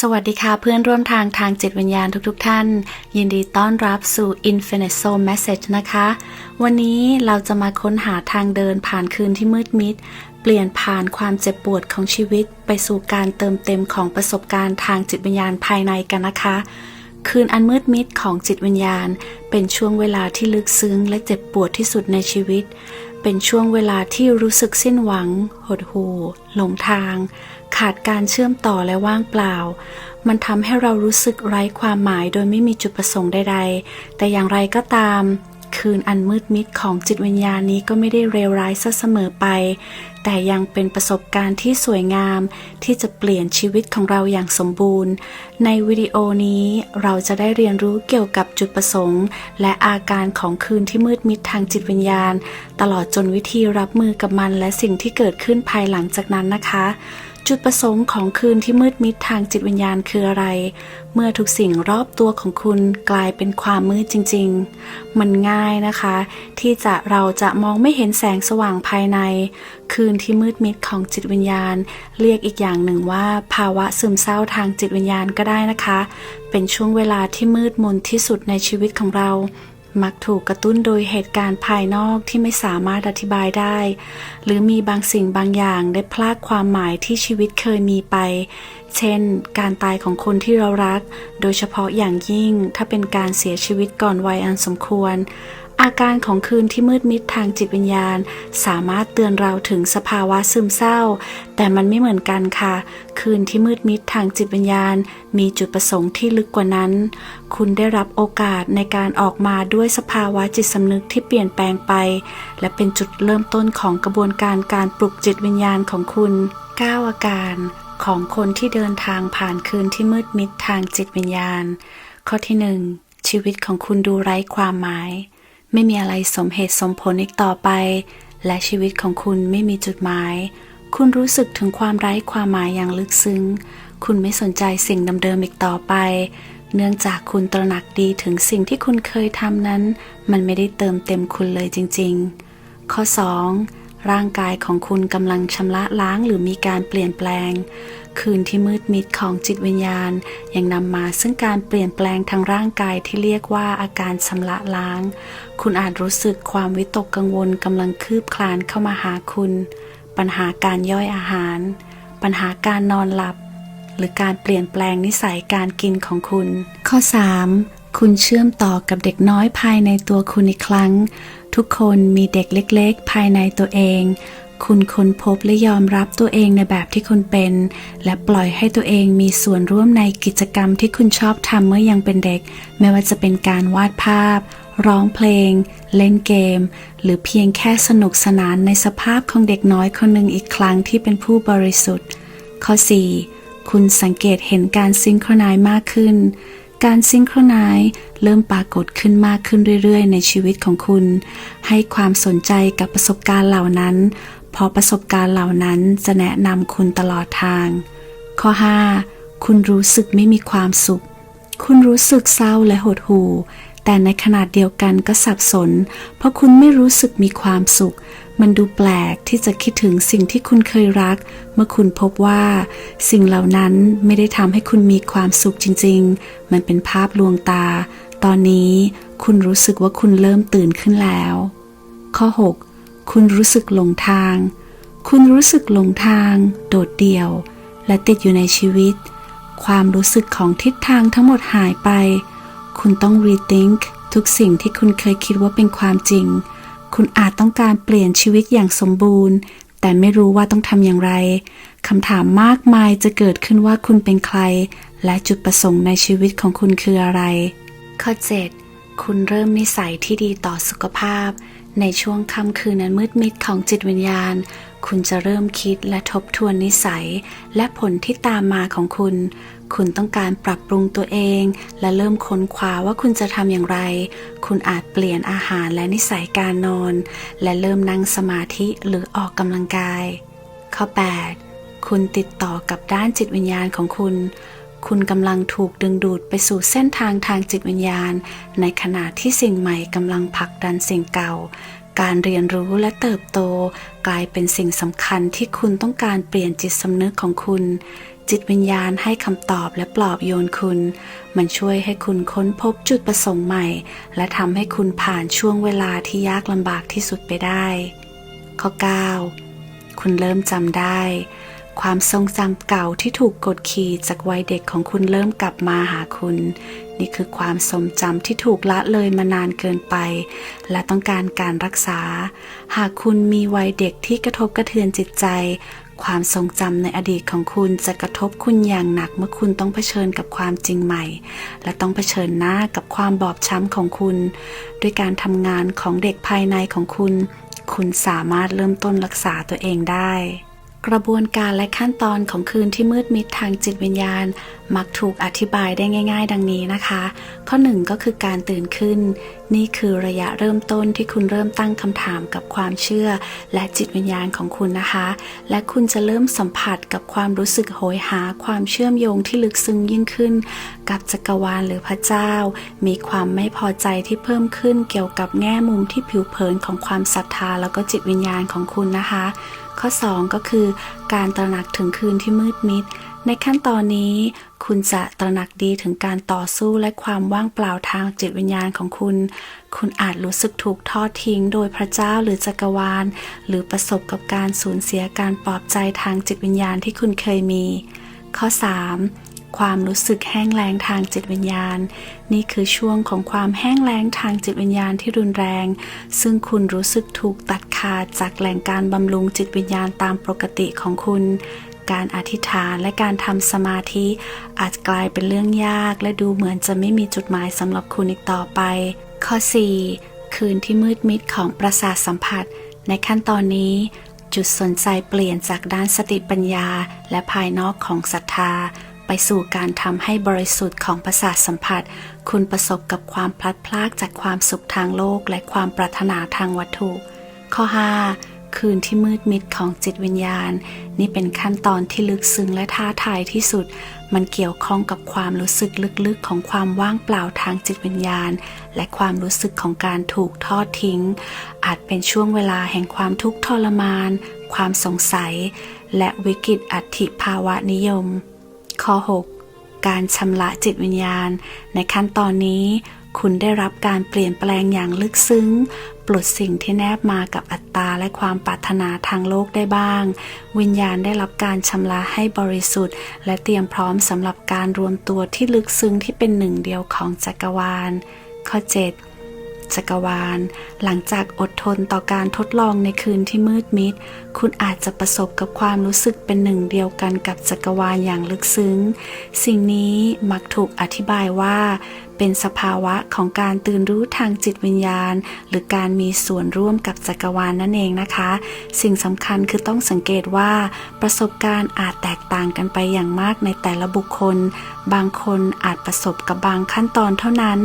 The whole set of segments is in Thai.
สวัสดีค่ะเพื่อนร่วมทางทางจิตวิญญาณทุกๆทท่าน ยินดีต้อนรับสู่ Infinite Soul Message นะคะ วันนี้เราจะมาค้นหาทางเดินผ่านคืนที่มืดมิด เปลี่ยนผ่านความเจ็บปวดของชีวิต ไปสู่การเติมเต็มของประสบการณ์ทางจิตวิญญาณภายในกันนะคะ คืนอันมืดมิดของจิตวิญญาณ เป็นช่วงเวลาที่ลึกซึ้ง และเจ็บปวดที่สุดในชีวิต เป็นช่วงเวลาที่รู้สึกสิ้นหวัง หดหู่หลงทาง ขาดการเชื่อมต่อและว่างเปล่า มันทำให้เรารู้สึกไร้ความหมายโดยไม่มีจุดประสงค์ใดๆ แต่อย่างไรก็ตาม คืนอันมืดมิดของจิตวิญญาณนี้ก็ไม่ได้เลวร้ายซะเสมอไป แต่ยังเป็นประสบการณ์ที่สวยงาม ที่จะเปลี่ยนชีวิตของเราอย่างสมบูรณ์ ในวิดีโอนี้เราจะได้เรียนรู้เกี่ยวกับจุดประสงค์ และอาการของคืนที่มืดมิดทางจิตวิญญาณ ตลอดจนวิธีรับมือกับมันและสิ่งที่เกิดขึ้นภายหลังจากนั้นนะคะ จุดประสงค์ของคืนที่มืดมิดทางจิตวิญญาณคืออะไร เมื่อทุกสิ่งรอบตัวของคุณกลายเป็นความมืดจริง ๆ มันง่ายนะคะ ที่จะเราจะมองไม่เห็นแสงสว่างภายใน คืนที่มืดมิดของจิตวิญญาณ เรียกอีกอย่างหนึ่งว่า ภาวะซึมเศร้าทางจิตวิญญาณก็ได้นะคะ เป็นช่วงเวลาที่มืดมนที่สุดในชีวิตของเรา มักถูกกระตุ้นโดยเหตุการณ์ภายนอกที่ไม่สามารถอธิบายได้ หรือมีบางสิ่งบางอย่างได้พลากความหมายที่ชีวิตเคยมีไป เช่น การตายของคนที่เรารัก โดยเฉพาะอย่างยิ่งถ้าเป็นการเสียชีวิตก่อนวัยอันสมควร อาการของคืนที่มืดมิดทางจิตวิญญาณ สามารถเตือนเราถึงสภาวะซึมเศร้า แต่มันไม่เหมือนกันค่ะ คืนที่มืดมิดทางจิตวิญญาณ มีจุดประสงค์ที่ลึกกว่านั้น คุณได้รับโอกาสในการออกมาด้วยสภาวะจิตสำนึกที่เปลี่ยนแปลงไป และเป็นจุดเริ่มต้นของกระบวนการการปลุกจิตวิญญาณของคุณ 9 อาการของคนที่เดินทางผ่านคืนที่มืดมิดทางจิตวิญญาณ ข้อที่ 1 ชีวิตของคุณดูไร้ความหมาย ไม่มีอะไรสมเหตุสมผลอีกต่อไป และชีวิตของคุณไม่มีจุดหมาย คุณรู้สึกถึงความไร้ความหมายอย่างลึกซึ้ง คุณไม่สนใจสิ่งเดิมๆอีกต่อไป เนื่องจากคุณตระหนักดีถึงสิ่งที่คุณเคยทำนั้น มันไม่ได้เติมเต็มคุณเลยจริง ๆ ข้อ 2. ร่างกายของคุณกำลังชำระล้างหรือมีการเปลี่ยนแปลง คืนที่มืดมิดของจิตวิญญาณ ยังนำมาซึ่งการเปลี่ยนแปลงทางร่างกายที่เรียกว่าอาการชำระล้าง คุณอาจรู้สึกความวิตกกังวลกำลังคืบคลานเข้ามาหาคุณ ปัญหาการย่อยอาหาร ปัญหาการนอนหลับ หรือการเปลี่ยนแปลงนิสัยการกินของคุณ ข้อ 3. คุณเชื่อมต่อกับเด็กน้อยภายในตัวคุณอีกครั้ง ทุกคนมีเด็กเล็กๆ ภายในตัวเอง คุณค้นพบและยอมรับตัวเองในแบบที่คุณเป็น และปล่อยให้ตัวเองมีส่วนร่วมในกิจกรรมที่คุณชอบทำเมื่อยังเป็นเด็ก ไม่ว่าจะเป็นการวาดภาพ ร้องเพลง เล่นเกม หรือเพียงแค่สนุกสนานในสภาพของเด็กน้อยคนหนึ่งอีกครั้งที่เป็นผู้บริสุทธิ์ ข้อ 4. คุณสังเกตเห็นการซิงโครไนซ์มากขึ้น การซิงโครไนซ์เริ่มปรากฏขึ้นมากขึ้นเรื่อยๆ ในชีวิตของคุณ ให้ความสนใจกับประสบการณ์เหล่านั้น เพราะประสบการณ์เหล่านั้นจะแนะนำคุณตลอดทาง ข้อ 5. คุณรู้สึกไม่มีความสุข คุณรู้สึกเศร้าและหดหู่แต่ในขณะเดียวกันก็สับสน เพราะคุณไม่รู้สึกมีความสุข มันดูแปลกที่จะคิดถึงสิ่งที่คุณเคยรัก เมื่อคุณพบว่า สิ่งเหล่านั้นไม่ได้ทำให้คุณมีความสุขจริง ๆ มันเป็นภาพลวงตา ตอนนี้คุณรู้สึกว่าคุณเริ่มตื่นขึ้นแล้ว ข้อ 6 คุณรู้สึกหลงทาง คุณรู้สึกหลงทาง โดดเดี่ยว และติดอยู่ในชีวิต ความรู้สึกของทิศทางทั้งหมดหายไป คุณต้อง rethink ทุกสิ่งที่คุณเคยคิดว่าเป็นความจริง คุณอาจต้องการเปลี่ยนชีวิตอย่างสมบูรณ์ แต่ไม่รู้ว่าต้องทำอย่างไรคำถามมากมายจะเกิดขึ้นว่าคุณเป็นใคร และจุดประสงค์ในชีวิตของคุณคืออะไร ข้อ 7 คุณเริ่มนิสัยที่ดีต่อสุขภาพ ในช่วงค่ำคืนนั้นมืดมิดของจิตวิญญาณ คุณจะเริ่มคิดและทบทวนนิสัย และผลที่ตามมาของคุณ คุณต้องการปรับปรุงตัวเอง และเริ่มค้นคว้าว่าคุณจะทำอย่างไร คุณอาจเปลี่ยนอาหารและนิสัยการนอน และเริ่มนั่งสมาธิหรือออกกำลังกาย ข้อ 8 คุณติดต่อกับด้านจิตวิญญาณของคุณ คุณกำลังถูกดึงดูดไปสู่เส้นทางทางจิตวิญญาณ ในขณะที่สิ่งใหม่กำลังผลักดันสิ่งเก่า การเรียนรู้และเติบโต กลายเป็นสิ่งสำคัญที่คุณต้องการเปลี่ยนจิตสำนึกของคุณ จิตวิญญาณให้คำตอบและปลอบโยนคุณ มันช่วยให้คุณค้นพบจุดประสงค์ใหม่ และทำให้คุณผ่านช่วงเวลาที่ยากลำบากที่สุดไปได้ ข้อ 9 คุณเริ่มจำได้ ความทรงจำเก่าที่ถูกกดขี่จากวัยเด็กของคุณเริ่มกลับมาหาคุณ นี่คือความทรงจำที่ถูกละเลยมานานเกินไป และต้องการการรักษา หากคุณมีวัยเด็กที่กระทบกระเทือนจิตใจ ความทรงจำในอดีตของคุณจะกระทบคุณอย่างหนักเมื่อคุณต้องเผชิญกับความจริงใหม่ และต้องเผชิญหน้ากับความบอบช้ำของคุณ ด้วยการทำงานของเด็กภายในของคุณ คุณสามารถเริ่มต้นรักษาตัวเองได้ กระบวนการและขั้นตอนของคืนที่มืดมิดทางจิตวิญญาณ มักถูกอธิบายได้ง่าย ๆ ดังนี้นะคะ ข้อหนึ่งก็คือการตื่นขึ้น นี่คือระยะเริ่มต้นที่คุณเริ่มตั้งคำถามกับความเชื่อ และจิตวิญญาณของคุณนะคะ และคุณจะเริ่มสัมผัสกับความรู้สึกโหยหาความเชื่อมโยงที่ลึกซึ้งยิ่งขึ้น กับจักรวาลหรือพระเจ้า มีความไม่พอใจที่เพิ่มขึ้นเกี่ยวกับแง่มุมที่ผิวเผินของความศรัทธาแล้วก็จิตวิญญาณของคุณนะคะ ข้อ 2 ก็คือ การตระหนักถึงคืนที่มืดมิด ในขั้นตอนนี้ คุณจะตระหนักดีถึงการต่อสู้และความว่างเปล่าทางจิตวิญญาณของคุณ คุณอาจรู้สึกถูกทอดทิ้งโดยพระเจ้าหรือจักรวาล หรือประสบกับการสูญเสียการปลอบใจทางจิตวิญญาณที่คุณเคยมี ข้อ 3 ความรู้สึกแห้งแล้งทางจิตวิญญาณ นี่คือช่วงของความแห้งแล้งทางจิตวิญญาณที่รุนแรง ซึ่งคุณรู้สึกถูกตัดขาดจากแหล่งการบำรุงจิตวิญญาณตามปกติของคุณ การอธิษฐานและการทำสมาธิอาจกลายเป็นเรื่องยากและดูเหมือนจะไม่มีจุดหมายสำหรับคุณอีกต่อไป ข้อ 4 คืนที่มืดมิดของประสาทสัมผัส ในขั้นตอนนี้จุดสนใจเปลี่ยนจากด้านสติปัญญาและภายนอกของศรัทธา ไปสู่การทำให้บริสุทธิ์ของประสาทสัมผัส คุณประสบกับความพลัดพรากจากความสุขทางโลกและความปรารถนาทางวัตถุ ข้อ 5 คืนที่มืดมิดของจิตวิญญาณ นี่เป็นขั้นตอนที่ลึกซึ้งและท้าทายที่สุด มันเกี่ยวข้องกับความรู้สึกลึกๆของความว่างเปล่าทางจิตวิญญาณ และความรู้สึกของการถูกทอดทิ้ง อาจเป็นช่วงเวลาแห่งความทุกข์ทรมาน ความสงสัย และวิกฤตอัติภาวะนิยม ข้อ 6 การชำระจิตวิญญาณ ในขั้นตอนนี้คุณได้รับการเปลี่ยนแปลงอย่างลึกซึ้ง ปลดสิ่งที่แนบมากับอัตตาและความปรารถนาทางโลกได้บ้าง วิญญาณได้รับการชำระให้บริสุทธิ์ และเตรียมพร้อมสำหรับการรวมตัวที่ลึกซึ้งที่เป็นหนึ่งเดียวของจักรวาล ข้อ 7 จักรวาล หลังจากอดทนต่อการทดลองในคืนที่มืดมิด คุณอาจจะประสบกับความรู้สึกเป็นหนึ่งเดียวกันกับจักรวาลอย่างลึกซึ้ง สิ่งนี้มักถูกอธิบายว่าเป็นสภาวะของการตื่นรู้ทางจิตวิญญาณ หรือการมีส่วนร่วมกับจักรวาลนั่นเองนะคะ สิ่งสำคัญคือต้องสังเกตว่า ประสบการณ์อาจแตกต่างกันไปอย่างมากในแต่ละบุคคล บางคนอาจประสบกับบางขั้นตอนเท่านั้น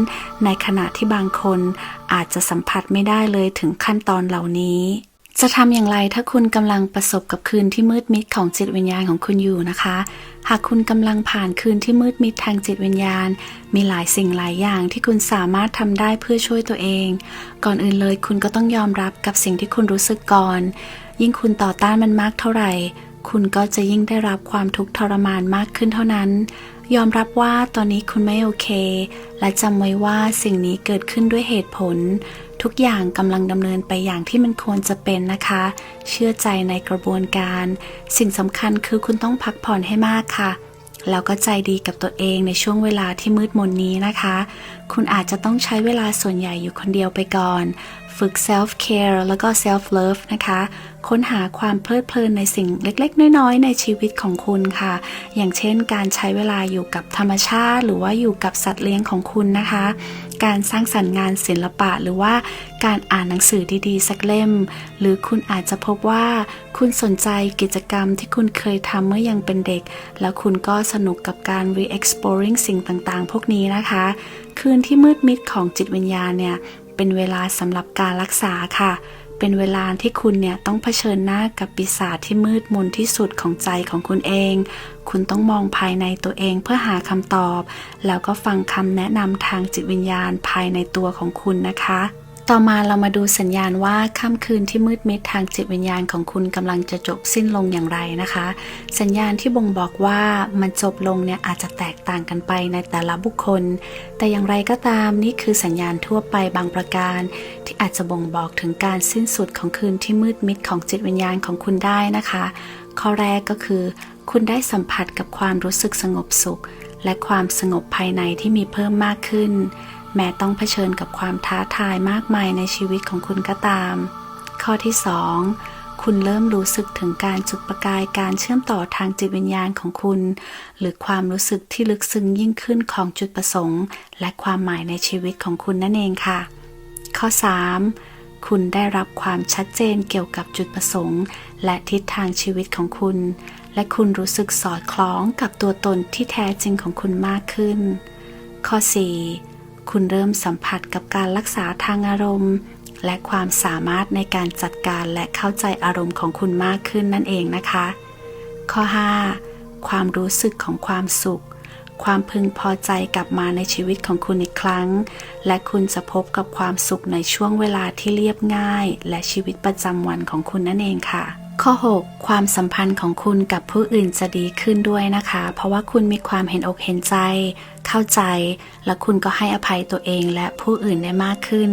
ในขณะที่บางคนอาจจะสัมผัสไม่ได้เลยถึงขั้นตอนเหล่านี้ จะทำอย่างไรถ้าคุณกำลังประสบกับคืนที่มืดมิดของจิตวิญญาณของคุณอยู่นะคะ หากคุณกำลังผ่านคืนที่มืดมิดทางจิตวิญญาณ มีหลายสิ่งหลายอย่างที่คุณสามารถทำได้เพื่อช่วยตัวเอง ก่อนอื่นเลยคุณก็ต้องยอมรับกับสิ่งที่คุณรู้สึกก่อน ยิ่งคุณต่อต้านมันมากเท่าไหร่ คุณก็จะยิ่งได้รับความทุกข์ทรมานมากขึ้นเท่านั้น ยอมรับว่าตอนนี้คุณไม่โอเค และจำไว้ว่าสิ่งนี้เกิดขึ้นด้วยเหตุผล ทุกอย่างกำลังดำเนินไปอย่างที่มันควรจะเป็นนะคะ เชื่อใจในกระบวนการ สิ่งสำคัญคือคุณต้องพักผ่อนให้มากค่ะแล้วก็ใจดีกับตัวเองในช่วงเวลาที่มืดมนนี้นะคะ คุณอาจจะต้องใช้เวลาส่วนใหญ่อยู่คนเดียวไปก่อน ฝึก self care แล้วก็ self love นะคะ ค้นหาความเพลิดเพลินในสิ่งเล็กๆ น้อยๆ ในชีวิตของคุณค่ะ อย่างเช่นการใช้เวลาอยู่กับธรรมชาติ หรือว่าอยู่กับสัตว์เลี้ยงของคุณนะคะ การสร้างสรรค์งานศิลปะหรือว่าการอ่านหนังสือดีๆ สักเล่ม หรือคุณอาจจะพบว่า คุณสนใจกิจกรรมที่คุณเคยทำเมื่อยังเป็นเด็ก แล้วคุณก็สนุกกับการ re-exploring สิ่งต่างๆ พวกนี้นะคะ คืนที่มืดมิดของจิตวิญญาณเนี่ยเป็นเวลาสำหรับการรักษาค่ะ เป็นเวลาที่คุณเนี่ยต้องเผชิญหน้ากับปีศาจที่มืดมนที่สุดของใจของคุณเอง คุณต้องมองภายในตัวเองเพื่อหาคำตอบ แล้วก็ฟังคำแนะนำทางจิตวิญญาณภายในตัวของคุณนะคะ ต่อมาเรามาดูสัญญาณว่าค่ำคืนที่มืดมิดทางจิตวิญญาณของคุณกำลังจะจบสิ้นลงอย่างไรนะคะ สัญญาณที่บ่งบอกว่ามันจบลงเนี่ยอาจจะแตกต่างกันไปในแต่ละบุคคล แต่อย่างไรก็ตามนี่คือสัญญาณทั่วไปบางประการ ที่อาจจะบ่งบอกถึงการสิ้นสุดของคืนที่มืดมิดของจิตวิญญาณของคุณได้นะคะ ข้อแรกก็คือ คุณได้สัมผัสกับความรู้สึกสงบสุข และความสงบภายในที่มีเพิ่มมากขึ้น แม้ต้องเผชิญกับความท้าทายมากมายในชีวิตของคุณก็ตาม ข้อที่ 2 คุณเริ่มรู้สึกถึงการจุดประกายการเชื่อมต่อทางจิตวิญญาณของคุณ หรือความรู้สึกที่ลึกซึ้งยิ่งขึ้นของจุดประสงค์ และความหมายในชีวิตของคุณนั่นเองค่ะ ข้อ 3 คุณได้รับความชัดเจนเกี่ยวกับจุดประสงค์ และทิศทางชีวิตของคุณ และคุณรู้สึกสอดคล้องกับตัวตนที่แท้จริงของคุณมากขึ้น ข้อ 4 คุณเริ่มสัมผัสกับการรักษาทางอารมณ์ และความสามารถในการจัดการและเข้าใจอารมณ์ของคุณมากขึ้นนั่นเองนะคะ ข้อ 5 ความรู้สึกของความสุข ความพึงพอใจกลับมาในชีวิตของคุณอีกครั้ง และคุณจะพบกับความสุขในช่วงเวลาที่เรียบง่าย และชีวิตประจำวันของคุณนั่นเองค่ะข้อ 6 ความสัมพันธ์ของคุณกับผู้อื่นจะดีขึ้นด้วยนะคะ เพราะว่าคุณมีความเห็นอกเห็นใจ เข้าใจ และคุณก็ให้อภัยตัวเองและผู้อื่นได้มากขึ้น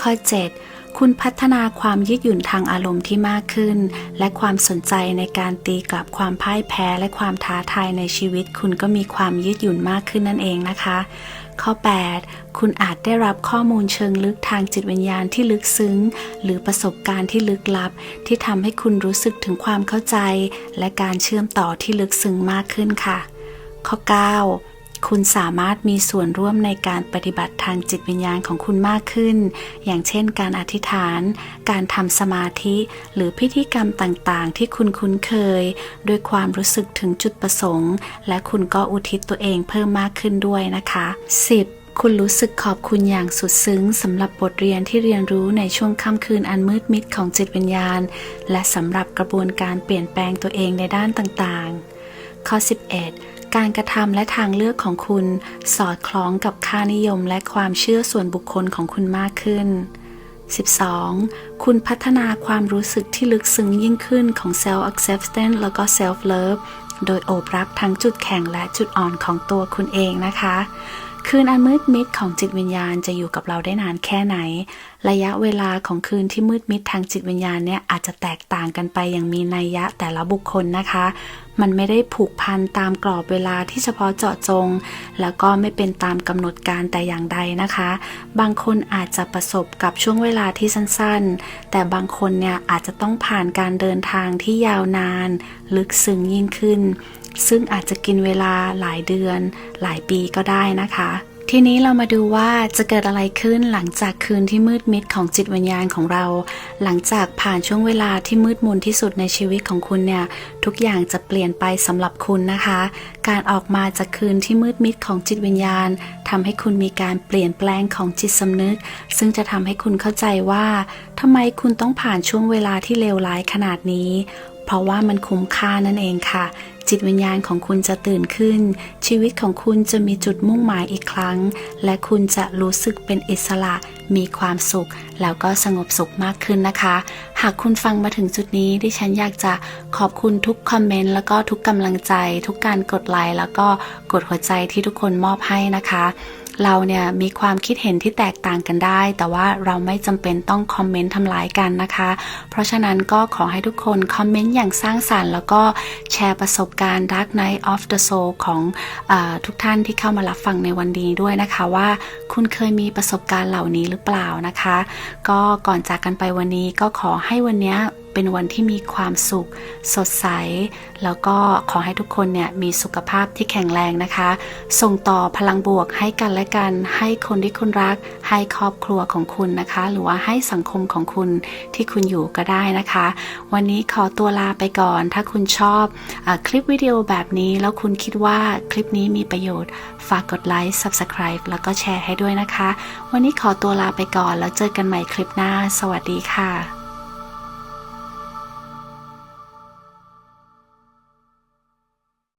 ข้อ 7 คุณพัฒนาความยืดหยุ่นทางอารมณ์ที่มากขึ้น และความสนใจในการตีกลับความพ่ายแพ้และความท้าทายในชีวิต คุณก็มีความยืดหยุ่นมากขึ้นนั่นเองนะคะ ข้อ 8 คุณอาจได้รับข้อมูลเชิงลึกทางจิตวิญญาณที่ลึกซึ้ง หรือประสบการณ์ที่ลึกลับ ที่ทำให้คุณรู้สึกถึงความเข้าใจ และการเชื่อมต่อที่ลึกซึ้งมากขึ้นค่ะ ข้อ 9 คุณสามารถมีส่วนร่วมในการปฏิบัติทางจิตวิญญาณของคุณมากขึ้น อย่างเช่นการอธิษฐาน การทำสมาธิ หรือพิธีกรรมต่างๆ ที่คุณคุ้นเคย ด้วยความรู้สึกถึงจุดประสงค์ และคุณก็อุทิศตัวเองเพิ่มมากขึ้นด้วยนะคะ 10. คุณรู้สึกขอบคุณอย่างสุดซึ้งสำหรับบทเรียนที่เรียนรู้ในช่วงค่ำคืนอันมืดมิดของจิตวิญญาณ และสำหรับกระบวนการเปลี่ยนแปลงตัวเองในด้านต่างๆ ข้อ 11 การกระทำและทางเลือกของคุณ สอดคล้องกับค่านิยมและความเชื่อส่วนบุคคลของคุณมากขึ้น 12. คุณพัฒนาความรู้สึกที่ลึกซึ้งยิ่งขึ้นของ self acceptance แล้วก็ self love โดยโอบรับทั้งจุดแข็งและจุดอ่อนของตัวคุณเองนะคะ คืนอันมืดมิดของจิตวิญญาณจะอยู่กับเราได้นานแค่ไหนระยะเวลาของคืนที่มืดมิดทางจิตวิญญาณเนี่ยอาจจะแตกต่างกันไปอย่างมีนัยยะแต่ละบุคคลนะคะ มันไม่ได้ผูกพันตามกรอบเวลาที่เฉพาะเจาะจง แล้วก็ไม่เป็นตามกำหนดการแต่อย่างใดนะคะ บางคนอาจจะประสบกับช่วงเวลาที่สั้นๆ แต่บางคนเนี่ยอาจจะต้องผ่านการเดินทางที่ยาวนาน ลึกซึ้งยิ่งขึ้น ซึ่งอาจจะกินเวลาหลายเดือน หลายปีก็ได้นะคะ ทีนี้เรามาดูว่าจะเกิดอะไรขึ้นหลังจากคืนที่มืดมิดของจิตวิญญาณของเรา หลังจากผ่านช่วงเวลาที่มืดมนที่สุดในชีวิตของคุณเนี่ย ทุกอย่างจะเปลี่ยนไปสำหรับคุณนะคะ การออกมาจากคืนที่มืดมิดของจิตวิญญาณทำให้คุณมีการเปลี่ยนแปลงของจิตสำนึก ซึ่งจะทำให้คุณเข้าใจว่าทำไมคุณต้องผ่านช่วงเวลาที่เลวร้ายขนาดนี้ เพราะว่ามันคุ้มค่านั่นเองค่ะ จิตวิญญาณของคุณจะตื่นขึ้น ชีวิตของคุณจะมีจุดมุ่งหมายอีกครั้ง และคุณจะรู้สึกเป็นอิสระมีความสุข แล้วก็สงบสุขมากขึ้นนะคะ หากคุณฟังมาถึงจุดนี้ดิฉันอยากจะขอบคุณทุกคอมเมนต์แล้วก็ทุกกำลังใจ ทุกการกดไลค์แล้วก็กดหัวใจที่ทุกคนมอบให้นะคะ เราเนี่ยมีความคิดเห็นที่แตกต่างกันได้ แต่ว่าเราไม่จำเป็นต้องคอมเมนต์ทำลายกันนะคะ เพราะฉะนั้นก็ขอให้ทุกคนคอมเมนต์อย่างสร้างสรรค์ แล้วก็แชร์ประสบการณ์ Dark Night of the Soul ของอทุกท่านที่เข้ามารับฟังในวันนี้ด้วยนะคะว่าคุณเคยมีประสบการณ์เหล่านี้หรือเปล่านะคะ ก็ก่อนจากกันไปวันนี้ก็ขอให้วันนี้ เป็นวันที่มีความสุข สดใส แล้วก็ขอให้ทุกคนเนี่ยมีสุขภาพที่แข็งแรงนะคะ ส่งต่อพลังบวกให้กันและกัน ให้คนที่คุณรัก ให้ครอบครัวของคุณนะคะ หรือว่าให้สังคมของคุณที่คุณอยู่ก็ได้นะคะ วันนี้ขอตัวลาไปก่อน ถ้าคุณชอบอคลิปวิดีโอแบบนี้แล้วคุณคิดว่าคลิปนี้มีประโยชน์ ฝากกดไลค์ Subscribe แล้วก็แชร์ให้ด้วยนะคะ วันนี้ขอตัวลาไปก่อนแล้วเจอกันใหม่คลิปหน้า สวัสดีค่ะ